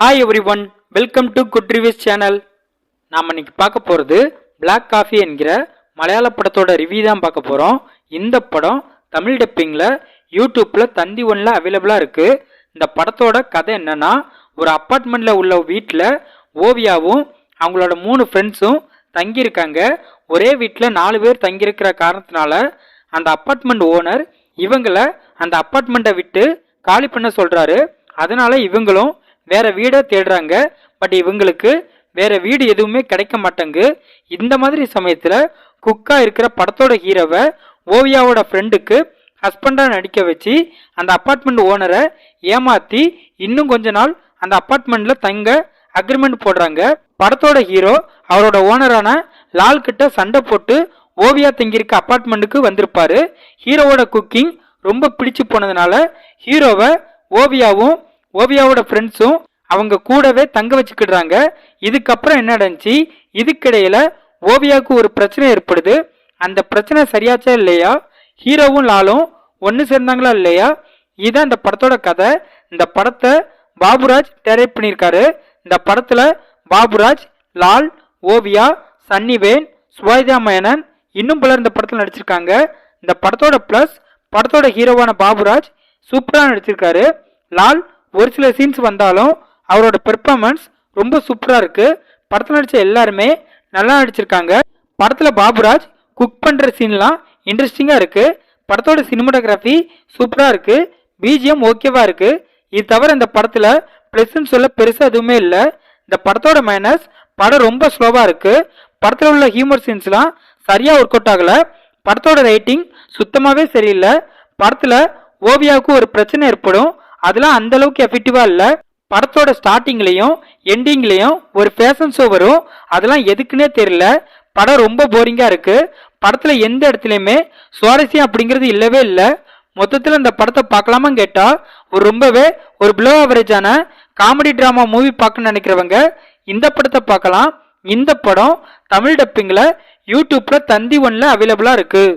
Hi everyone welcome to good reviews channel நாம் இன்னைக்கு பார்க்க போகிறது பிளாக் காஃபி என்கிற மலையாள படத்தோட ரிவ்யூ தான் பார்க்க போகிறோம் இந்த படம் தமிழ் டப்பிங்கில் யூடியூப்பில் தந்தி ஒன்ல அவைலபிளாக இருக்குது இந்த படத்தோட கதை என்னென்னா ஒரு அப்பார்ட்மெண்ட்டில் உள்ள வீட்டில் ஓவியாவும் அவங்களோட மூணு ஃப்ரெண்ட்ஸும் தங்கியிருக்காங்க. ஒரே வீட்டில் நாலு பேர் தங்கியிருக்கிற காரணத்தினால அந்த அப்பார்ட்மெண்ட் ஓனர் இவங்கள அந்த அப்பார்ட்மெண்ட்டை விட்டு காலி பண்ண சொல்கிறாரு அதனால் இவங்களும் வேற வீடை தேடுறாங்க. பட் இவங்களுக்கு வேற வீடு எதுவுமே கிடைக்க மாட்டேங்கு இந்த மாதிரி சமயத்தில் குக்கா இருக்கிற படத்தோட ஹீரோவை ஓவியாவோட ஃப்ரெண்டுக்கு ஹஸ்பண்டாக நடிக்க வச்சு அந்த அப்பார்ட்மெண்ட் ஓனரை ஏமாத்தி இன்னும் கொஞ்ச நாள் அந்த அப்பார்ட்மெண்ட்ல தங்க அக்ரிமெண்ட் போடுறாங்க. படத்தோட ஹீரோ அவரோட ஓனரான லால் கிட்ட சண்டை போட்டு ஓவியா தங்கியிருக்க அப்பார்ட்மெண்ட்டுக்கு வந்திருப்பாரு. ஹீரோவோட குக்கிங் ரொம்ப பிடிச்சு போனதுனால ஹீரோவை ஓவியாவும் ஓவியாவோட ஃப்ரெண்ட்ஸும் அவங்க கூடவே தங்க வச்சுக்கிடுறாங்க. இதுக்கப்புறம் என்ன நடந்துச்சு? இதுக்கிடையில ஓவியாவுக்கு ஒரு பிரச்சனை ஏற்படுது. அந்த பிரச்சனை சரியாச்சா இல்லையா? ஹீரோவும் லாலும் ஒன்று சேர்ந்தாங்களா இல்லையா? இதுதான் இந்த படத்தோட கதை. இந்த படத்தை பாபுராஜ் டைரக்ட் பண்ணியிருக்காரு. இந்த படத்தில் பாபுராஜ் லால் ஓவியா சன்னிவேன் சுவாதியா மேனன் இன்னும் பலர் இந்த படத்தில் நடிச்சிருக்காங்க. இந்த படத்தோட ப்ளஸ் படத்தோட ஹீரோவான பாபுராஜ் சூப்பராக நடிச்சிருக்காரு. லால் ஒரு சில சீன்ஸ் வந்தாலும் அவரோட பெர்ஃபார்மன்ஸ் ரொம்ப சூப்பராக இருக்குது படத்தில் நடித்த எல்லாருமே நல்லா நடிச்சிருக்காங்க. படத்தில் பாபுராஜ் குக் பண்ணுற சீன்லாம் இன்ட்ரெஸ்டிங்காக இருக்குது படத்தோட சினிமாட்டோகிராஃபி சூப்பராக இருக்குது பிஜிஎம் ஓகேவாக இருக்குது இது தவிர இந்த படத்தில் ப்ளஸ்ன்னு சொல்ல பெருசாக எதுவுமே இல்லை. இந்த படத்தோட மைனஸ் படம் ரொம்ப ஸ்லோவாக இருக்குது படத்தில் உள்ள ஹியூமர் சீன்ஸ்லாம் சரியாக ஒர்க் அவுட் ஆகலை. படத்தோட ரைட்டிங் சுத்தமாகவே சரியில்லை. படத்தில் ஓவியாவுக்கு ஒரு பிரச்சனை ஏற்படும். அதெல்லாம் அந்த அளவுக்கு எஃபெக்டிவா இல்ல. படத்தோட ஸ்டார்டிங்லயும் எண்டிங்லயும் ஒரு ஃபேஷன் ஷோ வரும். அதெல்லாம் எதுக்குன்னே தெரியல. படம் ரொம்ப போரிங்கா இருக்கு. படத்துல எந்த இடத்துலயுமே சுவாரஸ்யம் அப்படிங்கிறது இல்லவே இல்லை. மொத்தத்தில் இந்த படத்தை பார்க்கலாமா கேட்டா ஒரு ரொம்பவே ஒரு பிலோ ஆவரேஜான காமெடி டிராமா மூவி பார்க்கணும்னு நினைக்கிறவங்க இந்த படத்தை பார்க்கலாம். இந்த படம் தமிழ் டப்பிங்கில் யூடியூப்பில் தந்தி ஒன்றில் அவைலபிளாக இருக்குது